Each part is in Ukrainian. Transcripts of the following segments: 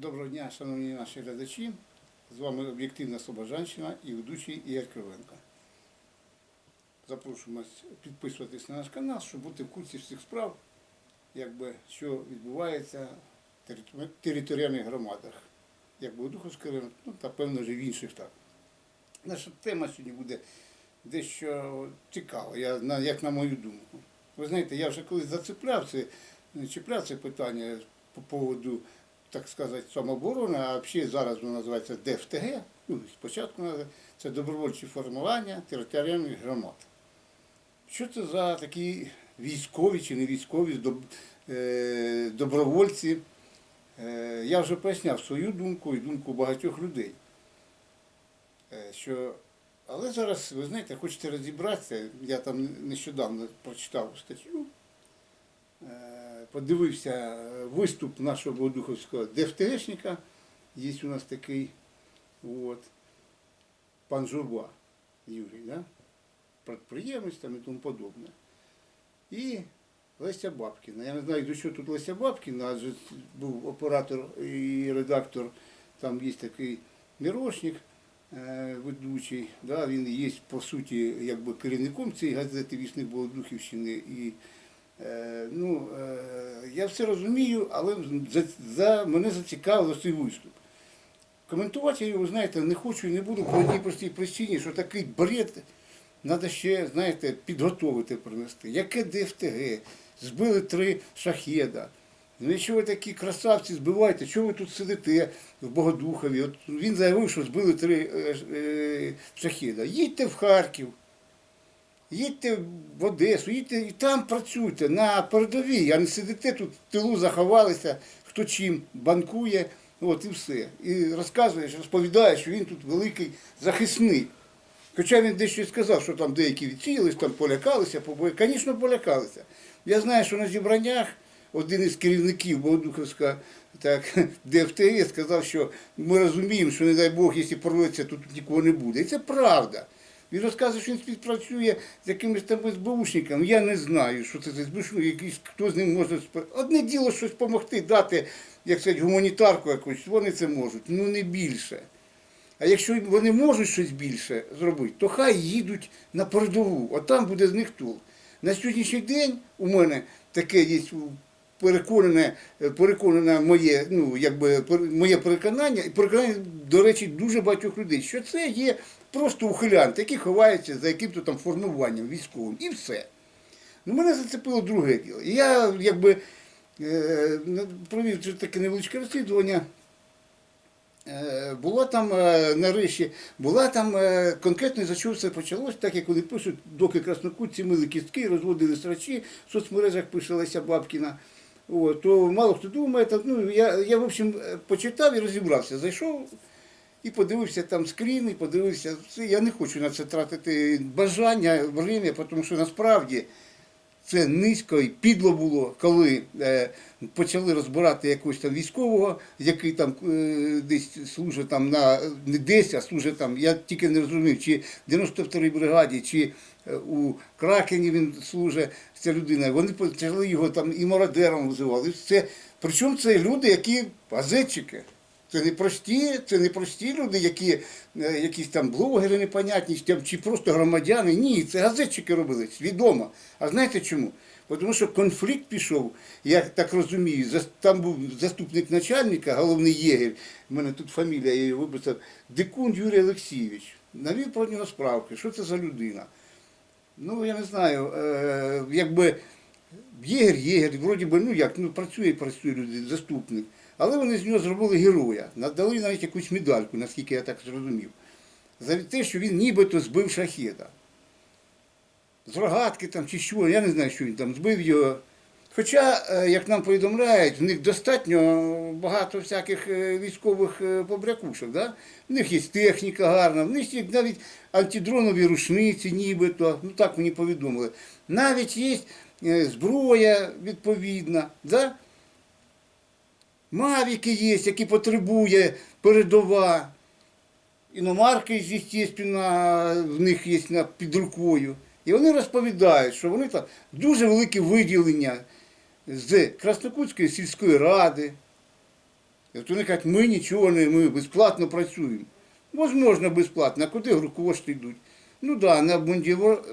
Доброго дня, шановні наші глядачі. З вами об'єктивна Слобожанщина і ведучий Ігор Кривенко. Запрошуємо підписуватись на наш канал, щоб бути в курсі всіх справ, якби, що відбувається в територіальних громадах, якби у Духовській ну та певно вже в інших так. Наша тема сьогодні буде дещо цікава, я, як на мою думку. Ви знаєте, я вже колись зацепляв це, чіпляв це питання по поводу, так сказати, самооборони, а взагалі зараз воно називається ДФТГ. Ну, спочатку це добровольчі формування територіальних громад. Що це за такі військові чи не військові е, добровольці? Е, Я вже поясняв свою думку і думку багатьох людей. Е, Що... Але зараз, ви знаєте, хочете розібратися, я там нещодавно прочитав статтю, подивився виступ нашого Богодуховського ДФТГшника, є у нас такий, от, пан Журба Юрій, да? підприємець там і тому подобне. І Леся Бабкіна. Я не знаю, до чого тут Леся Бабкіна, адже був оператор і редактор, там є такий Мірошник, е, ведучий, да, він є, по суті, якби керівником цієї газети Вісник Болодухівщини. І, е, ну, е, я все розумію, але за, за, мене зацікавило цей виступ. Коментувати я його, знаєте, не хочу і не буду по одній простій причині, що такий бред треба ще, знаєте, підготовити принести. Яке ДФТГ? Збили три шахеда. Ну, якщо ви такі красавці збиваєте, чого ви тут сидите в Богодухові? От він заявив, що збили три е, е, шахеда. Їдьте в Харків, їдьте в Одесу, їдьте і там працюйте на передовій, а не сидите тут в тилу, заховалися, хто чим банкує, от і все. І розказуєш, розповідаєш, що він тут великий захисник. Хоча він дещо сказав, що там деякі відсіялись, там полякалися, побої. Звісно, полякалися. Я знаю, що на зібраннях один із керівників Богодуховська так, ДФТГ сказав, що ми розуміємо, що не дай Бог, якщо порветься, то тут нікого не буде. І це правда. Він розказує, що він співпрацює з якимось там СБУшником. Я не знаю, що це за СБУшник, якийсь, хто з ним може Одне діло щось допомогти, дати, як сказати, гуманітарку якусь, вони це можуть, ну не більше. А якщо вони можуть щось більше зробити, то хай їдуть на передову, а там буде з них толк. На сьогоднішній день у мене таке є переконане, переконане моє, ну, якби, моє переконання, і переконання, до речі, дуже багатьох людей, що це є просто ухилянти, які ховаються за яким-то там формуванням військовим. І все. Ну, мене зацепило друге діло. Я якби е, провів таке невеличке розслідування. Е, Була там е, нарешті, була там конкретно за чого все почалось, так як вони пишуть, доки краснокутці мили кістки, розводили срачі, в соцмережах пише Леся Бабкіна. От, то мало хто думає, так, ну, я, я, в общем, почитав і розібрався. Зайшов і подивився там скрін, і подивився все. Я не хочу на це тратити бажання, время, тому що насправді це низько і підло було, коли е, почали розбирати якогось там військового, який там е, десь служить там на не десь, а служить там. Я тільки не розумів, чи в 92-й бригаді, чи е, у Кракені він служить, ця людина. Вони почали його там і мародером визивали. Це, причому це люди, які газетчики. Це не прості, це не прості люди, які е, якісь там блогери непонятні, чи просто громадяни. Ні, це газетчики робили свідомо. А знаєте чому? Тому що конфлікт пішов, я так розумію, там був заступник начальника, головний єгер, в мене тут фамілія, я її виписав, Дикун Юрій Олексійович. Навів про нього справки, що це за людина. Ну, я не знаю, е, якби єгер, єгер, вроді би, ну як, ну працює, працює люди, заступник. Але вони з нього зробили героя, надали навіть якусь медальку, наскільки я так зрозумів, за те, що він нібито збив шахеда. З рогатки там чи що, я не знаю, що він там збив його. Хоча, е, як нам повідомляють, в них достатньо багато всяких е, військових е, побрякушок. Да? В них є техніка гарна, в них є навіть антидронові рушниці, нібито, ну так мені повідомили. Навіть є зброя відповідна. Да? Мавіки є, які потребує передова. Іномарки, звісно, в них є під рукою. І вони розповідають, що вони там дуже велике виділення з Краснокутської сільської ради, І от вони кажуть, ми нічого не, ми безплатно працюємо. Можливо, безплатно, а куди кошти йдуть? Ну так, да, на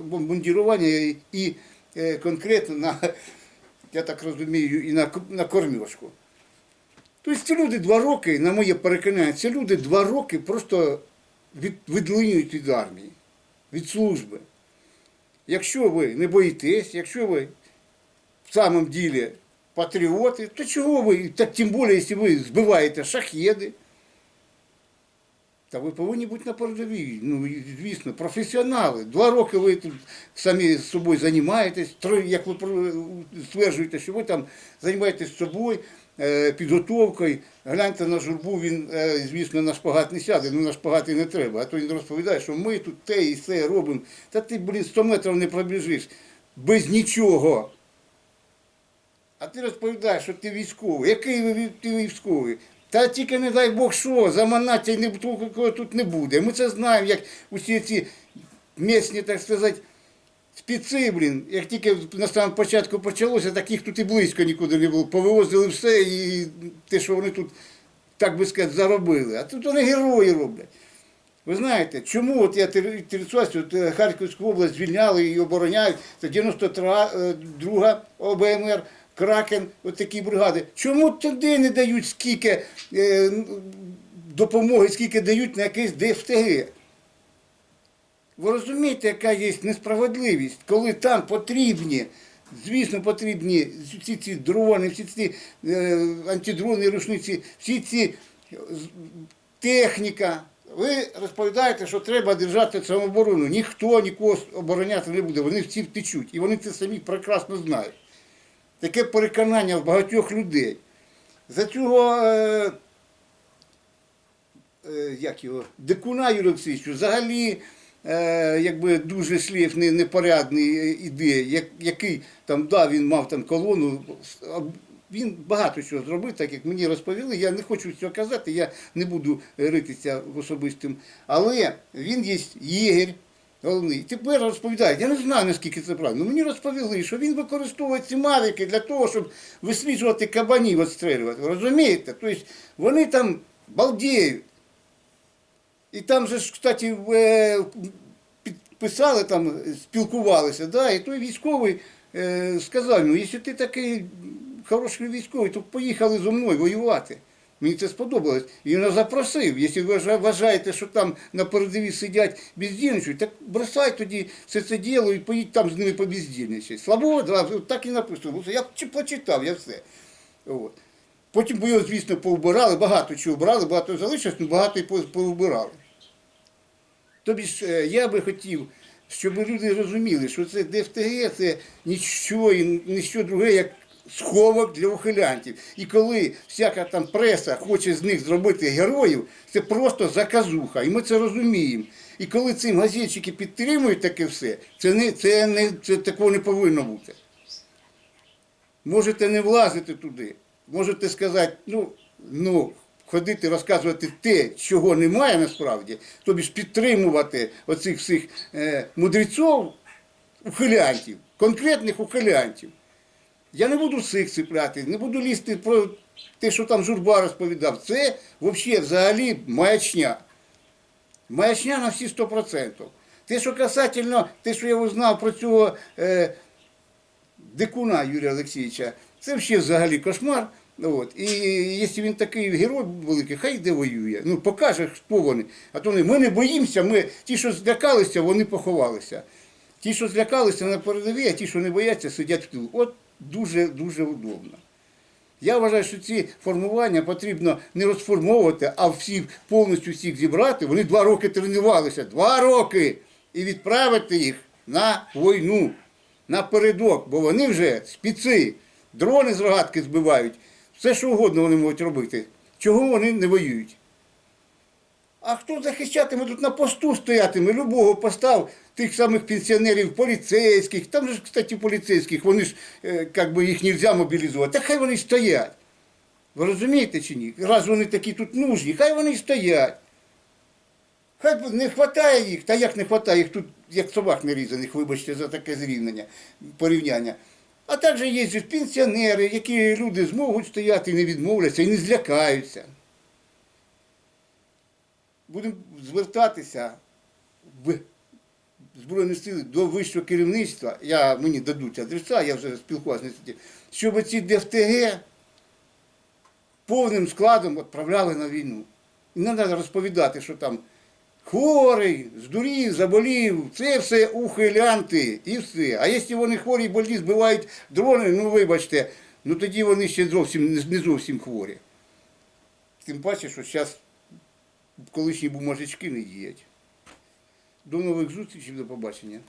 бундірування і, е, конкретно на, я так розумію, і на, на кормежку. Тобто ці люди два роки, на моє переконання, ці люди два роки просто від, відлинюють від армії, від служби. Якщо ви не боїтесь, якщо ви в самом ділі патріоти, то чого ви, так тим більше, якщо ви збиваєте шахеди, та ви повинні бути на передовій. Ну, звісно, професіонали. Два роки ви тут самі з собою займаєтесь, три, як ви стверджуєте, що ви там займаєтесь собою, е, підготовкою. Гляньте на журбу, він, е, звісно, на шпагат не сяде, ну на шпагат і не треба. А то він розповідає, що ми тут те і все робимо. Та ти, блін, 100 метрів не пробіжиш без нічого. А ти розповідаєш, що ти військовий. Який ви ти військовий? Та тільки не дай Бог що, заманаття не, тут не буде. Ми це знаємо, як усі ці місні, так сказати, спіци, блін, як тільки на самому початку почалося, так їх тут і близько нікуди не було. Повивозили все і те, що вони тут, так би сказати, заробили. А тут вони герої роблять. Ви знаєте, чому от я от е, Харківську область звільняли і обороняють, це 92 ОБМР, Кракен, от такі бригади. Чому туди не дають скільки е, допомоги, скільки дають на якийсь ДФТГ? Ви розумієте, яка є несправедливість, коли там потрібні, звісно, потрібні всі ці дрони, всі ці е, антидрони, рушниці, всі ці е, техніка. Ви розповідаєте, що треба держати самооборону. Ніхто нікого обороняти не буде, вони всі втечуть. І вони це самі прекрасно знають. Таке переконання в багатьох людей. За цього е, е, як його, дикуна Олексійовича взагалі е, якби дуже не, непорядний е, ідеї, як, який там, да, він мав там колону, він багато чого зробив, так як мені розповіли. Я не хочу цього казати, я не буду ритися в особистим. Але він є єгер, головний. Тепер розповідають, я не знаю, наскільки це правильно. Мені розповіли, що він використовує ці мавіки для того, щоб висліджувати кабанів, відстрелювати. Ви Розумієте? Тобто вони там балдіють. І там же кстати, е, підписали, там, спілкувалися, да, і той військовий е, сказав, ну, якщо ти такий хороший військовий, то поїхали зі мною воювати. Мені це сподобалось. Він запросив. Якщо ви вважаєте, що там на передовій сидять бездільничають, так бросай тоді все це діло і поїдь там з ними побездільничати. Слабо, так і написано. Я чи прочитав, я все. От. Потім бо його, звісно, повбирали, багато чого брали, багато залишилось, але багато і пов- повбирали. Тобі ж е, я би хотів, щоб люди розуміли, що це ДФТГ це нічого і ніщо друге, як сховок для ухилянтів. І коли всяка там преса хоче з них зробити героїв, це просто заказуха. І ми це розуміємо. І коли цим газетчики підтримують таке все, це не, це не це такого не повинно бути. Можете не влазити туди. Можете сказати, ну, ну, ходити розказувати те, чого немає насправді, тобі ж підтримувати оцих всіх е, мудреців, ухилянтів, конкретних ухилянтів. Я не буду всіх цепляти, не буду лізти про те, що там журба розповідав. Це взагалі взагалі маячня. Маячня на всі 100%. Те, що касательно, те, що я узнав про цього е, дикуна Юрія Олексійовича, це взагалі кошмар. От. І якщо він такий герой великий, хай йде воює. Ну, покаже, хто вони. А то вони, ми не боїмося, ми, ті, що злякалися, вони поховалися. Ті, що злякалися на передовій, а ті, що не бояться, сидять в тилу. От дуже-дуже удобно. Я вважаю, що ці формування потрібно не розформовувати, а всі повністю всіх зібрати. Вони два роки тренувалися. Два роки! І відправити їх на війну, на передок, бо вони вже спіци, дрони з рогатки збивають, все що угодно вони можуть робити. Чого вони не воюють? А хто захищатиме тут на посту стоятиме? Любого постав тих самих пенсіонерів, поліцейських. Там же, кстати, поліцейських, вони ж е, як би їх не можна мобілізувати. Та хай вони стоять. Ви розумієте чи ні? Раз вони такі тут нужні, хай вони стоять. Хай не вистачає їх, та як не вистачає, їх тут як собак нерізаних, вибачте за таке зрівняння, порівняння. А також є пенсіонери, які люди зможуть стояти і не відмовляться, і не злякаються. Будемо звертатися в Збройні сили до вищого керівництва, я, мені дадуть адреса, я вже спілкувався, щоб ці ДФТГ повним складом відправляли на війну. І не треба розповідати, що там хворий, здурів, заболів, це все ухилянти і все. А якщо вони хворі і больні, збивають дрони, ну вибачте, ну тоді вони ще зовсім не зовсім хворі. Тим паче, що зараз колишні бумажечки не діють. До нових зустрічей, до побачення.